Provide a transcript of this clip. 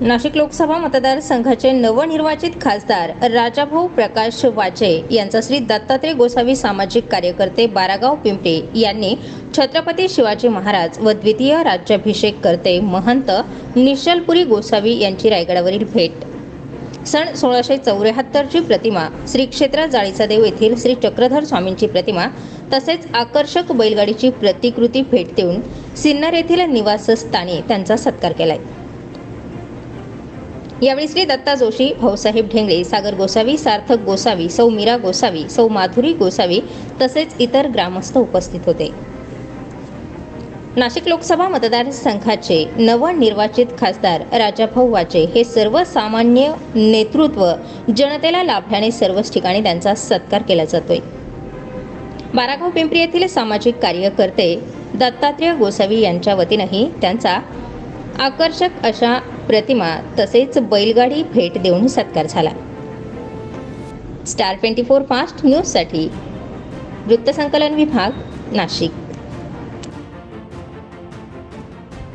नाशिक लोकसभा मतदारसंघाचे नवनिर्वाचित खासदार राजाभाऊ प्रकाश वाचे यांचा श्री दत्तात्रय गोसावी सामाजिक कार्यकर्ते बारागाव पिंपरी यांनी छत्रपती शिवाजी महाराज व द्वितीय राज्याभिषेक करते महंत निश्चलपुरी गोसावी यांची रायगडावरील भेट. सन सोळाशे चौऱ्याहत्तरची प्रतिमा श्री क्षेत्र जाळीचा देव येथील श्री चक्रधर स्वामींची प्रतिमा तसेच आकर्षक बैलगाडीची प्रतिकृती भेट देऊन सिन्नर येथील निवासस्थानी त्यांचा सत्कार केलाय. यावेळी श्री दत्ता जोशी भाऊसाहेब ढेंगळे सागर गोसावी सार्थक गोसावी सौ मीरा गोसावी सौ माधुरी गोसावी तसेच इतर ग्रामस्थ उपस्थित होते. नाशिक लोकसभा मतदारसंघाचे नवनिर्वाचित खासदार राजाभाऊ वाचे हे सर्वसामान्य नेतृत्व जनतेला लाभल्याने सर्वच ठिकाणी त्यांचा सत्कार केला जातोय. बारागाव पिंपरी येथील सामाजिक कार्यकर्ते दत्तात्रय गोसावी यांच्या वतीनंही त्यांचा आकर्षक अशा प्रतिमा तसेच बैलगाडी भेट देऊन सत्कार झाला. स्टार ट्वेंटी फोर फास्ट न्यूजसाठी वृत्तसंकलन विभाग नाशिक.